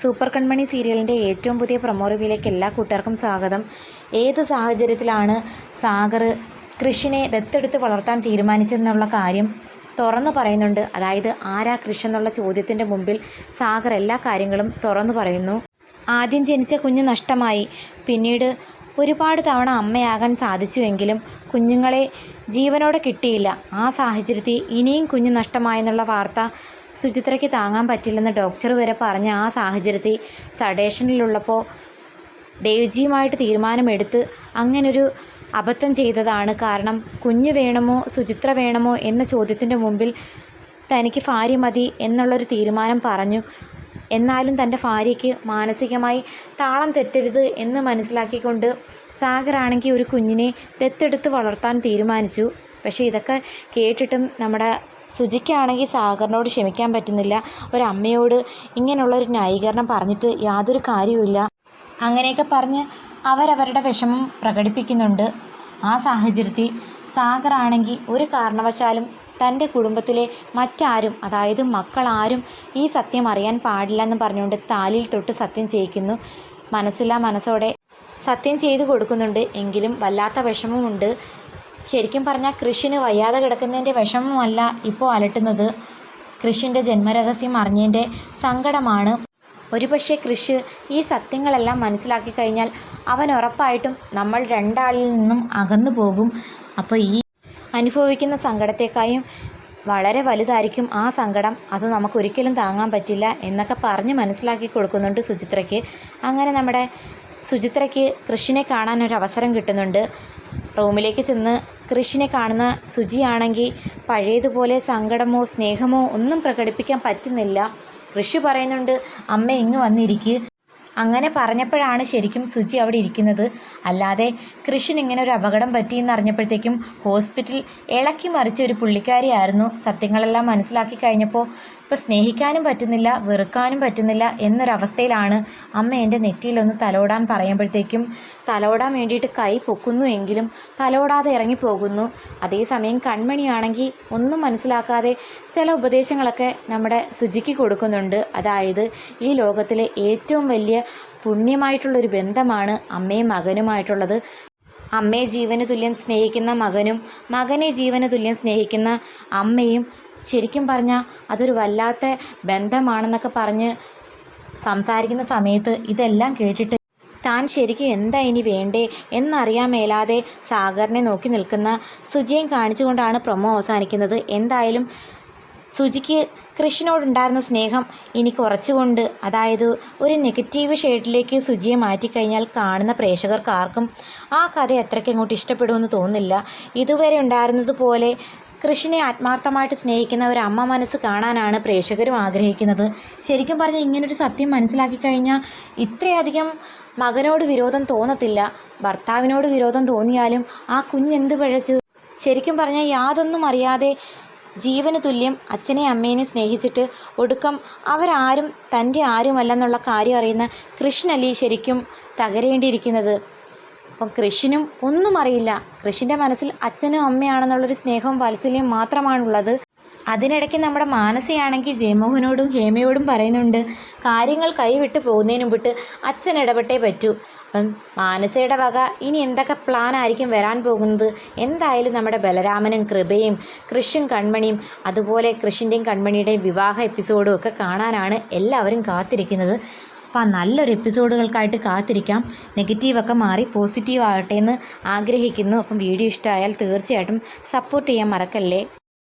Super കൺമണി സീരിയലിന്റെ ഏറ്റവും പുതിയ പ്രൊമോ റിവ്യൂയിലേക്ക് എല്ലാ കൂട്ടുകാർക്കും സ്വാഗതം. ഏത് സാഹചര്യത്തിലാണ് സാഗർ കൃഷിനെ ദത്തെടുത്ത് വളർത്താൻ തീരുമാനിച്ചതെന്നുള്ള കാര്യം തുറന്നു പറയുന്നുണ്ട്. അതായത് ആരാ കൃഷി എന്നുള്ള ചോദ്യത്തിന്റെ മുമ്പിൽ സാഗർ എല്ലാ കാര്യങ്ങളും തുറന്നു പറയുന്നു. ആദ്യം ജനിച്ച കുഞ്ഞ് നഷ്ടമായി. പിന്നീട് ഒരുപാട് തവണ അമ്മയാകാൻ സാധിച്ചുവെങ്കിലും കുഞ്ഞുങ്ങളെ ജീവനോടെ കിട്ടിയില്ല. ആ സാഹചര്യത്തിൽ ഇനിയും കുഞ്ഞ് നഷ്ടമായെന്നുള്ള വാർത്ത സുചിത്രയ്ക്ക് താങ്ങാൻ പറ്റില്ലെന്ന് ഡോക്ടർ വരെ പറഞ്ഞ ആ സാഹചര്യത്തിൽ സഡേഷനിലുള്ളപ്പോൾ ദേവ്ജിയുമായിട്ട് തീരുമാനമെടുത്ത് അങ്ങനൊരു അബദ്ധം ചെയ്തതാണ് കാരണം കുഞ്ഞ് വേണമോ സുചിത്ര വേണമോ എന്ന ചോദ്യത്തിന്റെ മുമ്പിൽ തനിക്ക് ഭാര്യ മതി എന്നുള്ളൊരു തീരുമാനം പറഞ്ഞു. എന്നാലും തന്റെ ഭാര്യയ്ക്ക് മാനസികമായി താളം തെറ്റരുത് എന്ന് മനസ്സിലാക്കിക്കൊണ്ട് സാഗറാണെങ്കിൽ ഒരു കുഞ്ഞിനെ ദത്തെടുത്ത് വളർത്താൻ തീരുമാനിച്ചു. പക്ഷേ ഇതൊക്കെ കേട്ടിട്ടും നമ്മുടെ സുജിക്കാണെങ്കിൽ സാഗറിനോട് ക്ഷമിക്കാൻ പറ്റുന്നില്ല. ഒരമ്മയോട് ഇങ്ങനെയുള്ളൊരു ന്യായീകരണം പറഞ്ഞിട്ട് യാതൊരു കാര്യവുമില്ല. അങ്ങനെയൊക്കെ പറഞ്ഞ് അവരവരുടെ വിഷമം പ്രകടിപ്പിക്കുന്നുണ്ട്. ആ സാഹചര്യത്തിൽ സാഗറാണെങ്കിൽ ഒരു കാരണവശാലും തന്റെ കുടുംബത്തിലെ മറ്റാരും അതായത് മക്കളാരും ഈ സത്യം അറിയാൻ പാടില്ല എന്ന് പറഞ്ഞുകൊണ്ട് താലിയിൽ തൊട്ട് സത്യം ചെയ്യിക്കുന്നു. മനസ്സില്ലാ മനസ്സോടെ സത്യം ചെയ്തു കൊടുക്കുന്നുണ്ട്. എങ്കിലും വല്ലാത്ത വിഷമമുണ്ട്. ശരിക്കും പറഞ്ഞാൽ കൃഷിന് വയ്യാതെ കിടക്കുന്നതിന്റെ വിഷമമല്ല ഇപ്പോൾ അലട്ടുന്നത്. കൃഷിന്റെ ജന്മരഹസ്യം അറിഞ്ഞതിന്റെ സങ്കടമാണ്. ഒരുപക്ഷെ കൃഷി ഈ സത്യങ്ങളെല്ലാം മനസ്സിലാക്കി കഴിഞ്ഞാൽ അവൻ ഉറപ്പായിട്ടും നമ്മൾ രണ്ടാളിൽ നിന്നും അകന്നു പോകും. അപ്പോൾ ഈ അനുഭവിക്കുന്ന സങ്കടത്തെക്കായും വളരെ വലുതായിരിക്കും ആ സങ്കടം. അത് നമുക്കൊരിക്കലും താങ്ങാൻ പറ്റില്ല എന്നൊക്കെ പറഞ്ഞ് മനസ്സിലാക്കി കൊടുക്കുന്നുണ്ട് സുചിത്രയ്ക്ക്. അങ്ങനെ നമ്മുടെ സുചിത്രയ്ക്ക് കൃഷിനെ കാണാൻ ഒരു അവസരം കിട്ടുന്നുണ്ട്. റൂമിലേക്ക് ചെന്ന് കൃഷിനെ കാണുന്ന സുജിയാണെങ്കിൽ പഴയതുപോലെ സങ്കടമോ സ്നേഹമോ ഒന്നും പ്രകടിപ്പിക്കാൻ പറ്റുന്നില്ല. കൃഷി പറയുന്നുണ്ട് അമ്മ ഇങ്ങ് വന്നിരിക്കുക അങ്ങനെ പറഞ്ഞപ്പോഴാണ് ശരിക്കും സുജി അവിടെ ഇരിക്കുന്നത്. അല്ലാതെ കൃഷിന് ഇങ്ങനെ ഒരു അപകടം പറ്റിയെന്ന് അറിഞ്ഞപ്പോഴത്തേക്കും ഹോസ്പിറ്റൽ ഇളക്കി മറിച്ച ഒരു പുള്ളിക്കാരിയായിരുന്നു. സത്യങ്ങളെല്ലാം മനസ്സിലാക്കി കഴിഞ്ഞപ്പോൾ ഇപ്പോൾ സ്നേഹിക്കാനും പറ്റുന്നില്ല വെറുക്കാനും പറ്റുന്നില്ല എന്നൊരവസ്ഥയിലാണ് അമ്മ എന്റെ നെറ്റിയിലൊന്ന് തലോടാൻ പറയുമ്പോഴത്തേക്കും തലോടാൻ വേണ്ടിയിട്ട് കൈ പൊക്കുന്നു എങ്കിലും തലോടാതെ ഇറങ്ങിപ്പോകുന്നു അതേസമയം കൺമണിയാണെങ്കിൽ ഒന്നും മനസ്സിലാക്കാതെ ചില ഉപദേശങ്ങളൊക്കെ നമ്മുടെ സുജിക്ക് കൊടുക്കുന്നുണ്ട്. അതായത് ഈ ലോകത്തിലെ ഏറ്റവും വലിയ പുണ്യമായിട്ടുള്ളൊരു ബന്ധമാണ് അമ്മയും മകനുമായിട്ടുള്ളത്. അമ്മയെ ജീവന് തുല്യം സ്നേഹിക്കുന്ന മകനും മകനെ ജീവന് തുല്യം സ്നേഹിക്കുന്ന അമ്മയും ശരിക്കും പറഞ്ഞാൽ അതൊരു വല്ലാത്ത ബന്ധമാണെന്നൊക്കെ പറഞ്ഞ് സംസാരിക്കുന്ന സമയത്ത് ഇതെല്ലാം കേട്ടിട്ട് താൻ ശരിക്കും എന്താ ഇനി വേണ്ടേ എന്നറിയാൻ മേലാതെ സാഗറിനെ നോക്കി നിൽക്കുന്ന സുജിയും കാണിച്ചുകൊണ്ടാണ് പ്രൊമോ അവസാനിക്കുന്നത്. എന്തായാലും സുജിക്ക് കൃഷിനോടുണ്ടായിരുന്ന സ്നേഹം ഇനി കുറച്ചുകൊണ്ട് അതായത് ഒരു നെഗറ്റീവ് ഷെയ്ഡിലേക്ക് സുജിയെ മാറ്റിക്കഴിഞ്ഞാൽ കാണുന്ന പ്രേക്ഷകർക്ക് ആർക്കും ആ കഥ അത്രയ്ക്ക് അങ്ങോട്ട് ഇഷ്ടപ്പെടുമെന്ന് തോന്നുന്നില്ല. ഇതുവരെ ഉണ്ടായിരുന്നത് പോലെ കൃഷിനെ ആത്മാർത്ഥമായിട്ട് സ്നേഹിക്കുന്ന ഒരു അമ്മ മനസ്സ് കാണാനാണ് പ്രേക്ഷകരും ആഗ്രഹിക്കുന്നത്. ശരിക്കും പറഞ്ഞാൽ ഇങ്ങനൊരു സത്യം മനസ്സിലാക്കി കഴിഞ്ഞാൽ ഇത്രയധികം മകനോട് വിരോധം തോന്നത്തില്ല. ഭർത്താവിനോട് വിരോധം തോന്നിയാലും ആ കുഞ്ഞെന്ത് പഴച്ചു? ശരിക്കും പറഞ്ഞാൽ യാതൊന്നും അറിയാതെ ജീവന് തുല്യം അച്ഛനെ അമ്മേനെ സ്നേഹിച്ചിട്ട് ഒടുക്കം അവരാരും തന്റെ ആരുമല്ലെന്നുള്ള കാര്യം അറിയുന്ന കൃഷ്ണലി ശരിക്കും തകരേണ്ടിയിരിക്കുന്നത്? അപ്പം കൃഷിനും ഒന്നും അറിയില്ല. കൃഷിന്റെ മനസ്സിൽ അച്ഛനും അമ്മയാണെന്നുള്ളൊരു സ്നേഹവും വാത്സല്യം മാത്രമാണുള്ളത്. അതിനിടയ്ക്ക് നമ്മുടെ മാനസയാണെങ്കിൽ ജയമോഹനോടും ഹേമയോടും പറയുന്നുണ്ട് കാര്യങ്ങൾ കൈവിട്ട് പോകുന്നതിന് മുമ്പിട്ട് അച്ഛൻ ഇടപെട്ടേ പറ്റൂ. മാനസയുടെ വക ഇനി എന്തൊക്കെ പ്ലാൻ ആയിരിക്കും വരാൻ പോകുന്നത്? എന്തായാലും നമ്മുടെ ബലരാമനും കൃപയും കൃഷും കൺമണിയും അതുപോലെ കൃഷിന്റെയും കൺമണിയുടെയും വിവാഹ എപ്പിസോഡും ഒക്കെ കാണാനാണ് എല്ലാവരും കാത്തിരിക്കുന്നത്. അപ്പോൾ ആ നല്ലൊരു എപ്പിസോഡുകൾക്കായിട്ട് കാത്തിരിക്കാം. നെഗറ്റീവൊക്കെ മാറി പോസിറ്റീവ് ആകട്ടെ എന്ന് ആഗ്രഹിക്കുന്നു. അപ്പം വീഡിയോ ഇഷ്ടമായാൽ തീർച്ചയായിട്ടും സപ്പോർട്ട് ചെയ്യാൻ മറക്കല്ലേ?